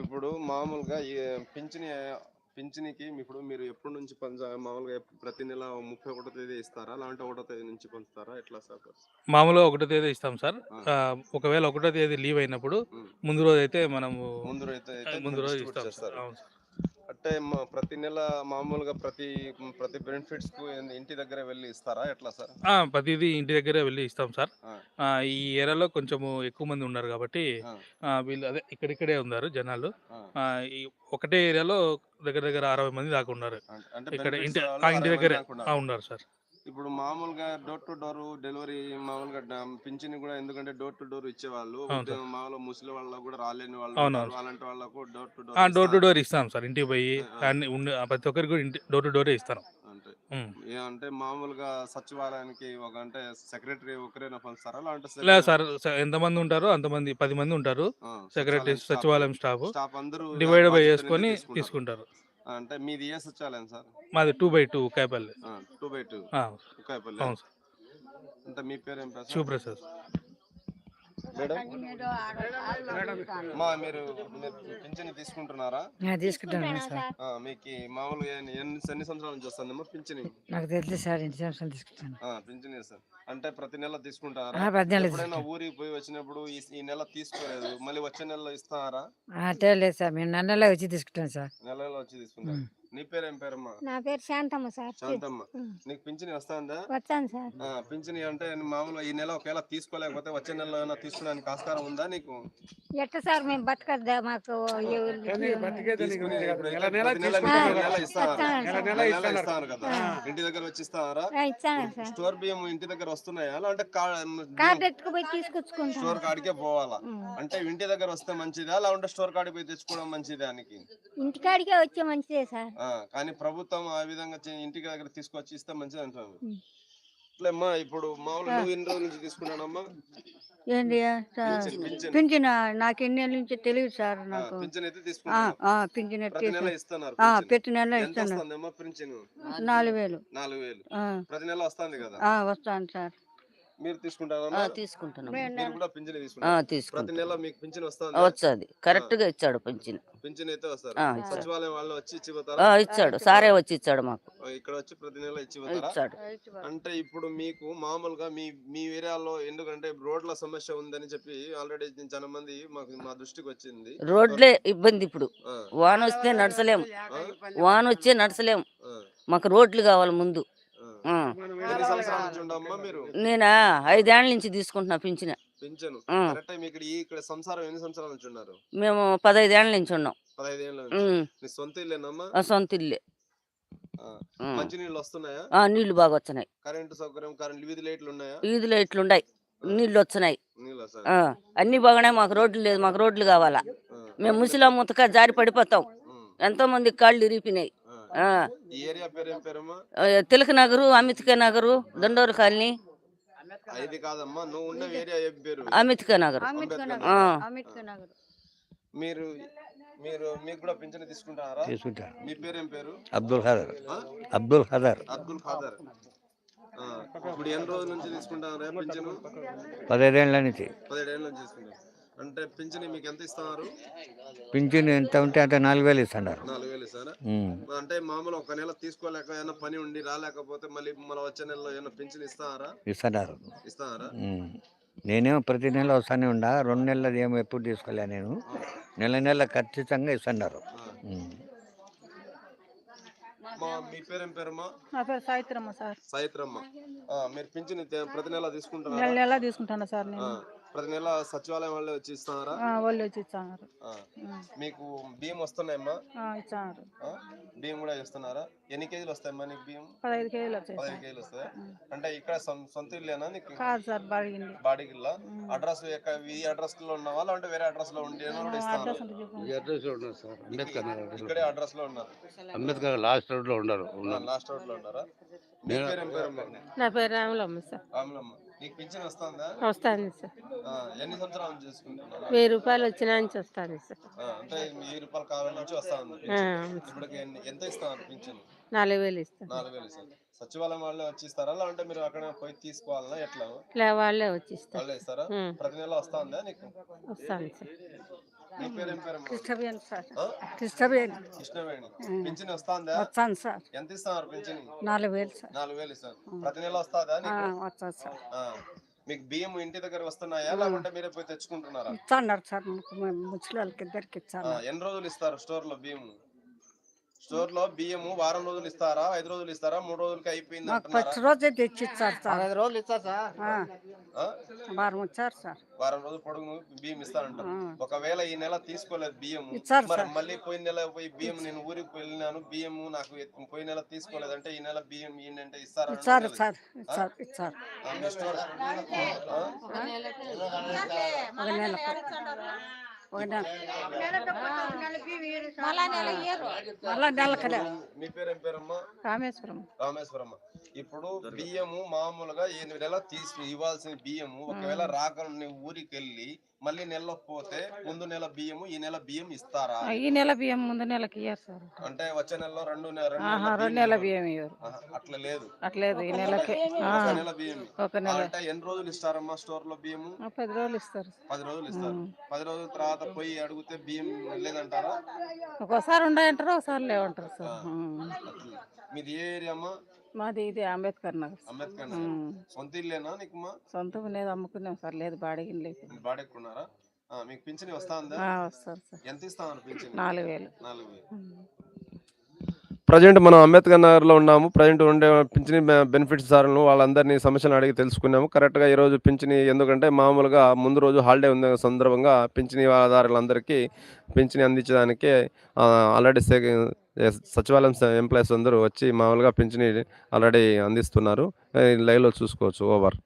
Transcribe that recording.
ఇప్పుడు మామూలుగా ఈ పింఛని పింఛనికి ఇప్పుడు మీరు ఎప్పటి నుంచి పంచ మామూలుగా ప్రతి నెల ముప్పై ఒకటో తేదీ ఇస్తారా? లేదంటే ఒకటో తేదీ నుంచి పంచుతారా? ఎట్లా సార్ మామూలుగా ఒకటో తేదీ ఇస్తాం సార్. ఒకవేళ ఒకటో తేదీ లీవ్ అయినప్పుడు. ముందు రోజు అయితే మనము ముందు రోజు ముందు రోజు ఇస్తాం సార్. అవును సార్. అంటే ప్రతి నెల మామూలుగా ప్రతి ప్రతి బెనిఫిట్స్కు ఇంటి దగ్గర వెళ్ళి ఇస్తారా? ఎట్లా సార్? ప్రతిదీ ఇంటి దగ్గరే వెళ్ళి ఇస్తాం సార్. ఈ ఏరియాలో కొంచెము ఎక్కువ మంది ఉన్నారు కాబట్టి వీళ్ళు అదే ఇక్కడిక్కడే ఉన్నారు జనాలు. ఒకటే ఏరియాలో దగ్గర దగ్గర అరవై మంది దాకా ఉన్నారు. ఇక్కడ ఇంటి ఇంటి దగ్గరే ఉన్నారు సార్. ఇప్పుడు మామూలుగా డోర్ టు డోర్ డెలివరీ మామూలుగా పింఛన్ కూడా ఎందుకంటే డోర్ టు డోర్ ఇచ్చేవాళ్ళు. మామూలుగా ముసలి వాళ్ళకు కూడా రాలేని వాళ్ళు. అలాంటి వాళ్ళకు డోర్ టు ఆ, డోర్ టు డోర్ డోర్ ఇస్తాం సార్. ఇంటికి పోయి ప్రతి ఒక్కరికి కూడా డోర్ టు డోరే ఇస్తాను. అంటే మామూలుగా సచివాలయానికి ఒక అంటే సెక్రటరీ ఒకరేనా లేదంటే లేదు సార్ ఎంతమంది ఉంటారో అంతమంది పది మంది ఉంటారు. సెక్రటరీ సచివాలయం స్టాఫ్. స్టాఫ్. అందరూ డివైడ్ బై చేసుకొని తీసుకుంటారు. అంటే మీది ఏ సచివాలయం సార్? మాది two by two Kayapalli two by two అవును సార్. అంటే మీ పేరు ఏం? శివప్రసాద్ మేడం? మా మీరు పింఛన్ తీసుకుంటున్నారా? నేను తీసుకుంటాను సార్. ఆ, మీకు మామూలుగా ఎన్ని ఎన్ని ఎన్ని సంవత్సరాల నుంచి వస్తుందమ్మా పింఛని. నాకు తెలియదు సార్ ఇంటి సంవత్సరాలు తీసుకుంటాను. ఆ, పింఛన్ సార్ అంటే ప్రతి నెల తీసుకుంటారా? ఆ, ప్రతి నెల ఎప్పుడైనా ఊరికి పోయి వచ్చినప్పుడు ఈ నెల తీసుకోలేదు. మళ్ళీ వచ్చే నెలలో ఇస్తారా? అంటే లేదు సార్ మేము నన్నెలా వచ్చి తీసుకుంటాం సార్. నెలలో వచ్చి తీసుకుంటారు? నీ పేరు ఏం పేరమ్మా? నా పేరు శాంతమ్మ సార్. శాంతమ్మ. నీకు పింఛని వస్తుందా? వచ్చాను సార్. పింఛని అంటే మామూలుగా ఈ నెల ఒకవేళ తీసుకోలేకపోతే వచ్చే నెలలో ఏమైనా తీసుకోవడానికి ఆస్కారం ఉందా నీకు? ఎట్ట సార్ మేము బతకద్దా మాకు? ఇస్తాను కదా. ఇంటి దగ్గర వచ్చి ఇస్తారా? ఆ, ఇచ్చాను సార్. స్టోర్ బియ్యం ఇంటి దగ్గర వస్తున్నాయా? తీసుకొచ్చుకుంటాను. స్టోర్ కాడికే పోవాలా. అంటే ఇంటి దగ్గర వస్తే మంచిదా? లేకుంటే స్టోర్ కాడికి పోయి తెచ్చుకోవడం మంచిదా దానికి ఇంటికాడికే వచ్చే మంచిదే సార్. కానీ ప్రభుత్వం ఆ విధంగా ఇంటికి దగ్గర తీసుకొచ్చి ఇస్తే మంచిది అంటారు ఉం. ఇట్లమ్మా ఇప్పుడు మామూలు నువ్వు ఎన్ని రోజుల నుంచి తీసుకున్నానమ్మా. ఏంటి పింఛన్ నాకు ఎన్ని నుంచి తెలియదు సార్ నాకు. పింఛన్ ప్రతి నెల ఇస్తాను నాలుగు వేలు. నాలుగు వేలు. ప్రతి నెల వస్తుంది కదా? వస్తాను సార్. మీరు తీసుకుంటారమ్మా తీసుకుంటున్నాం. మీరు కూడా పింఛన్ తీసుకుంటారు. ప్రతి తీసుకుంటాం నెల మీకు పింఛన్ వస్తుంది. వచ్చాది కరెక్ట్గా ఇచ్చాడు పెంచిన పింఛన్. అయితే వస్తారు. ఆ, ఇచ్చాడు. సచివాలయం వాళ్ళు వచ్చి ఇచ్చి ఆ, పోతారా ఇచ్చాడు. సారే వచ్చి ఇచ్చాడు మాకు. ఇక్కడ వచ్చి ప్రతి నెల ఇచ్చి పోతారా ఇచ్చాడు అంటే ఇప్పుడు మీకు మామూలుగా మీ మీ ఏరియాలో ఎందుకంటే రోడ్ల సమస్య ఉందని చెప్పి ఆల్రెడీ చాలా మంది మాకు మా దృష్టికి వచ్చింది. రోడ్లే ఇబ్బంది ఇప్పుడు. ఆ, వాన వస్తే నడసలేం. వాన వచ్చే నడసలేం. ఆ, మాకు రోడ్లు కావాలి ముందు. నేనా? ఐదేళ్ళ నుంచి తీసుకుంటున్నా పింఛన. పింఛను. ఆ. కరెక్ట్ మీ ఇక్కడ ఈ ఇక్కడ సంసారం ఎన్ని సంవత్సరాల నుంచి ఉన్నారు? మేము పదైదేళ్ళ నుంచి ఉన్నాం. పదహైదు ఏళ్ళ నుంచి. ఉమ్, నీ సొంత ఇల్లేనమ్మా? ఆ సొంత ఇల్లే. వస్తున్నాయా? నీళ్ళు బాగా వచ్చినాయి కరెంటు సౌకర్యం కరెంట్ వీధి లైట్లు ఉన్నాయా? వీధిలో ఇట్లుండాయి నీళ్ళు వచ్చినాయి అన్ని బాగానే మాకు రోడ్లు లేదు మాకు రోడ్లు కావాలా. మేము ముసిలా ముతక జారి పడిపోతాం. ఎంతో మంది కాళ్ళు ఇరిగిపోయినాయి ఆ, ఈ ఏరియా పేరు ఏం పేరమ్మా? ఆ, తిలక్ నగరు అమిత్క నగరు దండోరు కాలనీ. ఇది కాదమ్మా నువ్వు ఉన్న ఏరియా ఏం పేరు? అమిత్క నగర్. అంబేద్కర్ నగర్. ఆ, అంబేద్కర్ నగర్. మీరు మీరు మీకు కూడా పింఛన్ తీసుకుంటారా? మీ పేరు ఏం పేరు? అబ్దుల్ ఖాదర్. ఆ? అబ్దుల్ ఖాదర్. అబ్దుల్ ఖాదర్. ఇప్పుడు ఎన్ని రోజుల నుంచి తీసుకుంటారా పింఛను? పదహైదేళ్ళ నుంచి. పదిహేడేళ్ళ నుంచి తీసుకుంటారు. అంటే పింఛన్ మీకు ఎంత ఇస్తున్నారు? పింఛన్ ఎంత ఉంటే అంత నాలుగు వేలు ఇస్తున్నారు. నాలుగు వేలు ఇస్తారా. అంటే మామూలు ఒక నెల తీసుకోలేక ఏమైనా పని ఉండి రాలేకపోతే మళ్ళీ మన వచ్చే నెలలో ఏమైనా పింఛన్ ఇస్తారా? ఇస్తున్నారు. ఇస్తారా. నేనేమో ప్రతి నెల వస్తానే ఉండా. రెండు నెలలది ఏమో ఎప్పుడు తీసుకోలే నేను. నెల నెల ఖచ్చితంగా ఇస్తున్నారు. మా మీ పేరు ఏం పేరమ్మా? నా పేరు సాయిత్రమ్మ సార్. సాయిత్రమ్మ ఆ, మీరు పింఛన్ ప్రతి నెల నెల తీసుకుంటారా నెల తీసుకుంటాను సార్ నేను. ప్రతి నెల సచివాలయం వాళ్ళే వచ్చి ఇస్తారా ఆ, వాళ్ళు వచ్చి ఇచ్చారు ఆ, మీకు బియ్యం వస్తున్నాయమ్మా? ఇచ్చారు. ఆ? బియ్యం కూడా ఇస్తున్నారా ఎన్ని కేజీలు వస్తాయమ్మా నీకు బియ్యం? పదహైదు కేజీలు వచ్చాయి పదిహేను కేజీలు వస్తాయి? అంటే ఇక్కడ సొం- సొంత ఇల్లేనా నీకు? కాదు సార్ బాడిగింది బాడీకి ఇల్లా అడ్రస్ ఎక్క- ఈ అడ్రస్లో ఉన్నావా? లేదంటే వేరే అడ్రస్లో ఉండి కూడా ఇస్తాను అడ్రస్ ఈ అడ్రస్లో ఉన్నారు సార్ అంబేద్కర్ నగర్ ఇక్కడే అడ్రస్లో. ఉన్నారు. అంబేద్కర్ లాస్ట్ రోడ్లో ఉన్నారు ఉన్నారు. లాస్ట్ రోడ్లో ఉన్నారా? మీ పేరు ఏం పేరమ్మా నా పేరు రాములమ్మ సార్. రాములమ్మ. వస్తుందా? సార్. వెయ్యి రూపాయలు వచ్చినా నుంచి వస్తాను సార్. నాలుగు వేలు ఇస్తాను. సచివాలయం వాళ్ళే వచ్చి ఇస్తారా లేదంటే మీరు అక్కడ పోయి తీసుకోవాలన్నా ఎట్లా? లే వాళ్ళే వచ్చి ఇస్తారు వాళ్ళే ఇస్తారా? ఉం. ప్రతి నెల వస్తుందా నీకు? వస్తాను సార్. కృష్ణవేణి సార్. ఆ? కృష్ణవేణి. కృష్ణవేణి. పింఛన్ వస్తాందా? వచ్చాను సార్. ఎంత ఇస్తున్నారు పింఛన్? నాలుగు వేలు సార్. నాలుగు వేలు ఇస్తారు. ప్రతి నెల వస్తాదా సార్. మీకు బియ్యం ఇంటి దగ్గర వస్తున్నాయా? లేకుంటే మీరే పోయి తెచ్చుకుంటున్నారా? సార్. ముసలి వాళ్ళకి ఇద్దరికి ఎన్ని రోజులు ఇస్తారు స్టోర్లో బియ్యం? స్టోర్లో బియ్యము వారం రోజులు ఇస్తారా? ఐదు రోజులు ఇస్తారా? మూడు రోజులకి అయిపోయింది మాకు ఫస్ట్ రోజే తెచ్చి ఇచ్చారు సార్ రోజులు ఇస్తారు సార్. ఆ, ఆ? వారం వచ్చారు సార్. వారం రోజులు పొడుగు బియ్యం ఇస్తారంటారు ఆ. ఒకవేళ ఈ నెల తీసుకోలేదు బియ్యం ఇచ్చారు మరి సార్. మళ్ళీ పోయిన నెల పోయి బియ్యం నేను ఊరికి వెళ్ళినాను బియ్యం నాకు ఎత్తు- పోయిన నెల తీసుకోలేదంటే ఈ నెల బియ్యం ఈ అంటే ఇస్తారా? ఇచ్చారు సార్ ఇచ్చారు ఇచ్చారు. ఆ, మీ స్టోర్ ఆ? ఒక నెల. నెల మళ్ళా నెలకలే మీ పేరు ఏం పేరమ్మా? రామేశ్వరం రామేశ్వరమ్మ. ఇప్పుడు బియ్యము మామూలుగా ఈ నెల తీసి ఇవ్వాల్సిన బియ్యము ఒకవేళ రాక ఊరికి వెళ్ళి మళ్ళీ నెలలో పోతే ముందు నెల బియ్యము ఈ నెల బియ్యం ఇస్తారా? ఈ నెల బియ్యం ముందు నెలకి ఇయ్యారు సార్. అంటే వచ్చే నెలలో రెండు రెండు నెలల బియ్యం బియ్యం ఆహా, అట్లా లేదు. అట్లేదు ఈ నెలకి నెల బియ్యం ఒక నెల అంటే ఎన్ని రోజులు ఇస్తారమ్మా స్టోర్లో బియ్యము? ఆ, పది రోజులు ఇస్తారు పది రోజులు ఇస్తారు. పది రోజుల తర్వాత పోయి అడిగితే బియ్యం లేదంటారా? ఒక్కోసారి ఉన్నాయంటారు ఒకసారి లేవంటారు సార్. మీది ఏ ఏరియా అమ్మా మాది ఇది అంబేద్కర్ నగర్. అంబేద్కర్ నగర్. సొంత ఇల్లేనా నీకుమా సొంతం లేదు అమ్ముకున్నాం సార్. లేదు బాడిగిన లేదు. బాడెక్కున్నారా? మీకు పింఛన్ వస్తా ఉందా? వస్తారు సార్. ఎంత పింఛన్? నాలుగు వేలు. నాలుగు వేలు. ప్రజెంట్ మనం అంబేద్కర్ నగర్లో ఉన్నాము. ప్రజెంట్ ఉండే పింఛని బెనిఫిట్స్ దారులను వాళ్ళందరినీ సమస్యలు అడిగి తెలుసుకున్నాము. కరెక్ట్గా ఈరోజు పింఛని ఎందుకంటే మామూలుగా ముందు రోజు హాలిడే ఉన్న సందర్భంగా పింఛని దారులందరికీ పింఛని అందించడానికి ఆల్రెడీ సచివాలయం ఎంప్లాయీస్ అందరూ వచ్చి మామూలుగా పింఛని ఆల్రెడీ అందిస్తున్నారు. లైవ్లో చూసుకోవచ్చు ఓవర్.